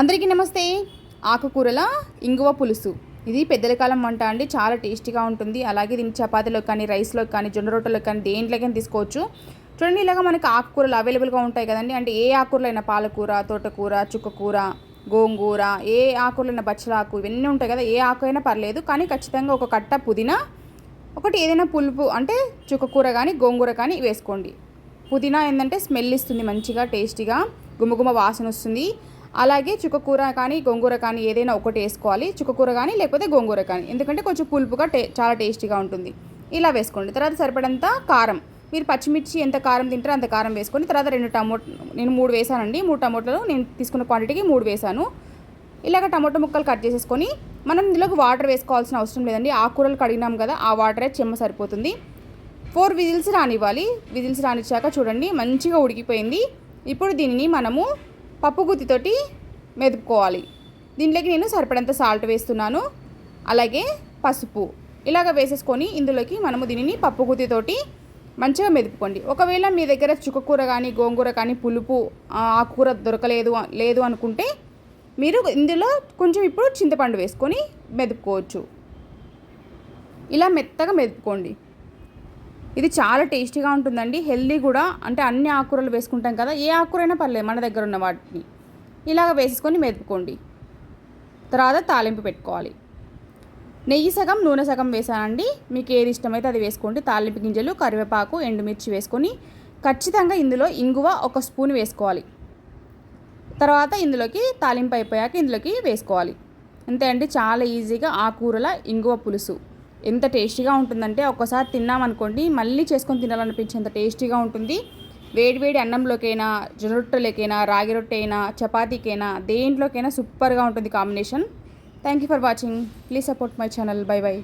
అందరికీ నమస్తే. ఆకుకూరల ఇంగువ పులుసు. ఇది పెద్దల కాలం వంట అండి. చాలా టేస్టీగా ఉంటుంది. అలాగే దీన్ని చపాతీలో కానీ రైస్లో కానీ జొన్న రొట్టెలో కానీ దేంట్లోకైనా తీసుకోవచ్చు. చూడండి ఇలాగ మనకి ఆకుకూరలు అవైలబుల్గా ఉంటాయి కదండి. అంటే ఏ ఆకుకూరలైనా పాలకూర తోటకూర చుక్కకూర గోంగూర ఏ ఆకుకూరలైనా బచ్చలాకు ఇవన్నీ ఉంటాయి కదా. ఏ ఆకు అయినా పర్లేదు. కానీ ఖచ్చితంగా ఒక కట్ట పుదీనా ఒకటి ఏదైనా పులుపు అంటే చుక్కకూర కానీ గోంగూర కానీ వేసుకోండి. పుదీనా ఏంటంటే స్మెల్ ఇస్తుంది మంచిగా టేస్టీగా. గుమగుమ వాసన వస్తుంది. అలాగే చుక్కకూర కానీ గోంగూర కానీ ఏదైనా ఒకటి వేసుకోవాలి. చుక్కకూర కానీ లేకపోతే గోంగూర కానీ. ఎందుకంటే కొంచెం పులుపుగా టే చాలా టేస్టీగా ఉంటుంది. ఇలా వేసుకోండి. తర్వాత సరిపడంత కారం. మీరు పచ్చిమిర్చి ఎంత కారం తింటారో అంత కారం వేసుకొని తర్వాత రెండు టమోటా నేను మూడు వేసానండి. మూడు టమోటాలు నేను తీసుకున్న క్వాంటిటీకి మూడు వేసాను. ఇలాగ టమోటా ముక్కలు కట్ చేసేసుకొని మనం ఇందులోకి వాటర్ వేసుకోవాల్సిన అవసరం లేదండి. ఆకుకూరలు కడిగినాం కదా ఆ వాటరే చెమ్మ సరిపోతుంది. ఫోర్ విజిల్స్ రానివ్వాలి. విజిల్స్ రానిచ్చాక చూడండి మంచిగా ఉడికిపోయింది. ఇప్పుడు దీనిని మనము పప్పు గుత్తితోటి మెదుపుకోవాలి. దీంట్లోకి నేను సరిపడంత సాల్ట్ వేస్తున్నాను. అలాగే పసుపు. ఇలాగ వేసేసుకొని ఇందులోకి మనము దీనిని పప్పు గుత్తితోటి మంచిగా మెదుపుకోండి. ఒకవేళ మీ దగ్గర చుక్కకూర కానీ గోంగూర కానీ పులుపు ఆ, ఆకుకూర దొరకలేదు లేదు అనుకుంటే మీరు ఇందులో కొంచెం ఇప్పుడు చింతపండు వేసుకొని మెదుపుకోవచ్చు. ఇలా మెత్తగా మెదుపుకోండి. ఇది చాలా టేస్టీగా ఉంటుందండి. హెల్దీ కూడా. అంటే అన్ని ఆకుకూరలు వేసుకుంటాం కదా ఏ ఆకుకూరైనా పర్లేదు మన దగ్గర ఉన్న వాటిని. ఇలాగ వేసుకొని మెదుపుకోండి. తర్వాత తాలింపు పెట్టుకోవాలి. నెయ్యి సగం నూనె సగం వేసానండి. మీకు ఏది ఇష్టమైతే అది వేసుకోండి. తాలింపు గింజలు కరివేపాకు ఎండుమిర్చి వేసుకొని ఖచ్చితంగా ఇందులో ఇంగువ ఒక స్పూన్ వేసుకోవాలి. తర్వాత ఇందులోకి తాలింపు అయిపోయాక ఇందులోకి వేసుకోవాలి. అంతే అండి. చాలా ఈజీగా ఆ కూరల ఇంగువ పులుసు. ఎంత టేస్టీగా ఉంటుందంటే ఒక్కసారి తిన్నామనుకోండి మళ్ళీ చేసుకొని తినాలనిపించేంత టేస్టీగా ఉంటుంది. వేడివేడి అన్నంలోకైనా జొరొట్టెలకైనా రాగి రొట్టె అయినా చపాతీకైనా దేంట్లోకైనా సూపర్గా ఉంటుంది combination. Thank you for watching please support my channel bye bye